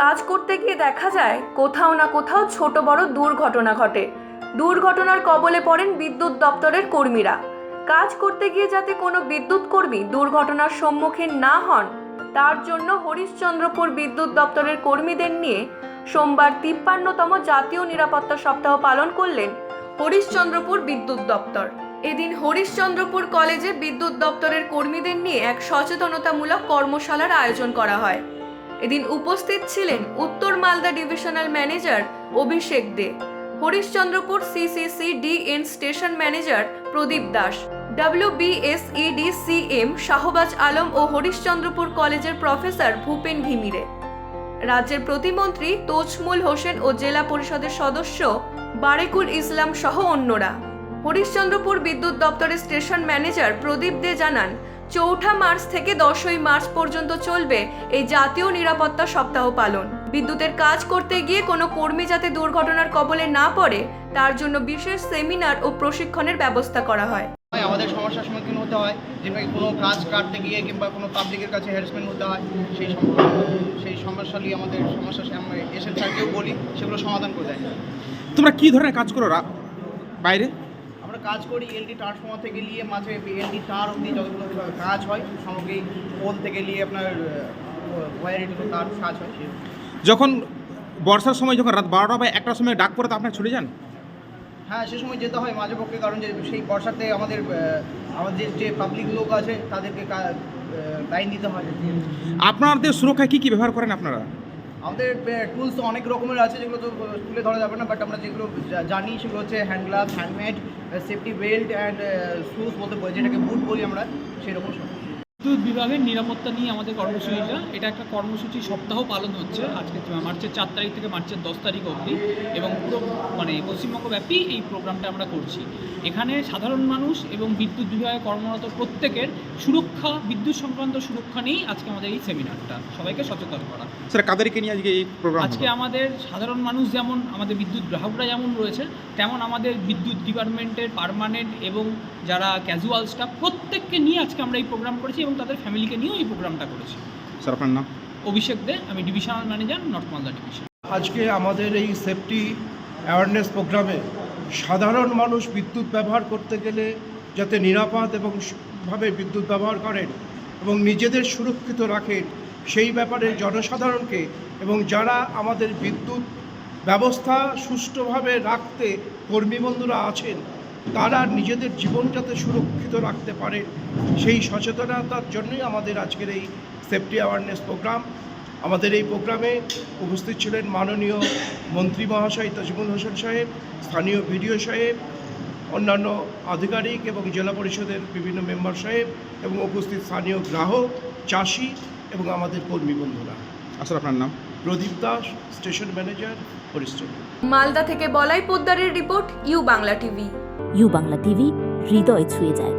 কাজ করতে গিয়ে দেখা যায় কোথাও না কোথাও ছোট বড় দুর্ঘটনা ঘটে। দুর্ঘটনার কবলে পড়েন বিদ্যুৎ দপ্তরের কর্মীরা। কাজ করতে গিয়ে যাতে কোনো বিদ্যুৎ কর্মী দুর্ঘটনার সম্মুখীন না হন, তার জন্য হরিশ্চন্দ্রপুর বিদ্যুৎ দপ্তরের কর্মীদের নিয়ে সোমবার তিপ্পান্নতম জাতীয় নিরাপত্তা সপ্তাহ পালন করলেন হরিশ্চন্দ্রপুর বিদ্যুৎ দপ্তর। এদিন হরিশ্চন্দ্রপুর কলেজে বিদ্যুৎ দপ্তরের কর্মীদের নিয়ে এক সচেতনতামূলক কর্মশালার আয়োজন করা হয়। এদিন উপস্থিত ছিলেন উত্তর Malda divisional manager Abhishek Dey, Harishchandrapur CCC DN station manager Pradip Das WBSED CM Shahbaz Alam ও হরিশ্চন্দ্রপুর কলেজের প্রফেসর ভূপেন ঘিমিরে রাজ্যের প্রতিমন্ত্রী তোজমুল হোসেন ও জেলা পরিষদের সদস্য বারেকুল ইসলাম সহ অন্যরা। হরিশ্চন্দ্রপুর বিদ্যুৎ দপ্তরের স্টেশন ম্যানেজার প্রদীপ দে জানান চৌঠা মার্চ থেকে দশই মার্চ পর্যন্ত চলবে এই জাতীয় নিরাপত্তা সপ্তাহ পালন। বিদ্যুতের কাজ করতে গিয়ে কোনো কর্মী যাতে দুর্ঘটনার কবলে না পড়ে তার জন্য বিশেষ সেমিনার ও প্রশিক্ষণের ব্যবস্থা করা হয়। আমাদের সমস্যার সম্মুখীন হতে হয় যেটা কোনো কাজ কাটতে গিয়ে কিংবা কোনো পাবলিকের কাছে হ্যারাসমেন্ট হতে হয় সেই সেই সমস্যা নিয়ে আমাদের সমস্যা আমরা স্যারকেও বলি সেগুলো সমাধান করে দেয়। তোমরা কি ধরনের কাজ করো বাইরে? কাজ করি এলডি ট্রান্সফর্মার থেকে নিয়ে মাঝে এলডি তার অবধি যতগুলো কাজ হয় সামগ্রী পোল থেকে নিয়ে আপনার ওয়ারিং তার কাজ হয় যখন বর্ষার সময় যখন রাত বারোটা বা একটার সময় ডাক পড়ে তো আপনারা ছুটে যান? হ্যাঁ সে সময় যেতে হয় মাঝে পক্ষে কারণ যে সেই বর্ষাতে আমাদের আমাদের যে পাবলিক লোক আছে তাদেরকে লাইন দিতে হয়। আপনাদের সুরক্ষায় কি কি ব্যবহার করেন আপনারা? আমাদের টুলস তো অনেক রকমের আছে যেগুলো তো তুলে ধরা যাবে না বাট আমরা যেগুলো জানি সেগুলো হচ্ছে hand gloves handmade safety belt and shoes বলতে বলি যেটাকে বুট বলি আমরা, সেরকম সব। বিদ্যুৎ বিভাগের নিরাপত্তা নিয়ে আমাদের কর্মসূচিটা এটা একটা কর্মসূচি সপ্তাহ পালন হচ্ছে। আজকে মার্চের চার তারিখ থেকে মার্চের দশ তারিখ অবধি এবং পুরো মানে পশ্চিমবঙ্গব্যাপী এই প্রোগ্রামটা আমরা করছি। এখানে সাধারণ মানুষ এবং বিদ্যুৎ বিভাগে কর্মরত প্রত্যেকের সুরক্ষা বিদ্যুৎ সংক্রান্ত সুরক্ষা নিয়েই আজকে আমাদের এই সেমিনারটা। সবাইকে সচেতন করা। স্যার কাদেরকে নিয়ে আজকে এই প্রোগ্রাম আজকে আমাদের সাধারণ মানুষ যেমন আমাদের বিদ্যুৎ গ্রাহকরা যেমন রয়েছে তেমন আমাদের বিদ্যুৎ ডিপার্টমেন্টের পার্মানেন্ট এবং যারা ক্যাজুয়াল স্টাফ প্রত্যেককে নিয়ে আজকে আমরা এই প্রোগ্রাম করেছি এবং তাদের ফ্যামিলিকে নিয়েও এই প্রোগ্রামটা করেছি। স্যার আপনার নাম? অভিষেক দে আমি divisional manager north Malda division আজকে আমাদের এই সেফটি অ্যাওয়ারনেস প্রোগ্রামে সাধারণ মানুষ বিদ্যুৎ ব্যবহার করতে গেলে যাতে নিরাপদ এবং ভাবে বিদ্যুৎ ব্যবহার করেন এবং নিজেদের সুরক্ষিত রাখেন সেই ব্যাপারে জনসাধারণকে এবং যারা আমাদের বিদ্যুৎ ব্যবস্থা সুষ্ঠুভাবে রাখতে কর্মী বন্ধুরা আছেন তারা নিজেদের জীবন যাতে সুরক্ষিত রাখতে পারে। সেই সচেতনতার জন্যই আমাদের আজকের এই সেফটি অ্যাওয়ারনেস প্রোগ্রাম আমাদের এই প্রোগ্রামে উপস্থিত ছিলেন মাননীয় মন্ত্রী মহাশয় তাজমুল হোসেন সাহেব, স্থানীয় ভিডিও সাহেব, অন্যান্য আধিকারিক এবং জেলা পরিষদের বিভিন্ন মেম্বার সাহেব এবং উপস্থিত স্থানীয় গ্রাহক, চাষি এবং আমাদের কর্মী বন্ধুরা। আসলে আপনার নাম? প্রদীপ দাস স্টেশন ম্যানেজার পরিশ্রম। মালদা থেকে Balai পোদ্দারের report U Bangla TV. U Bangla TV হৃদয় ছুঁয়ে যায়।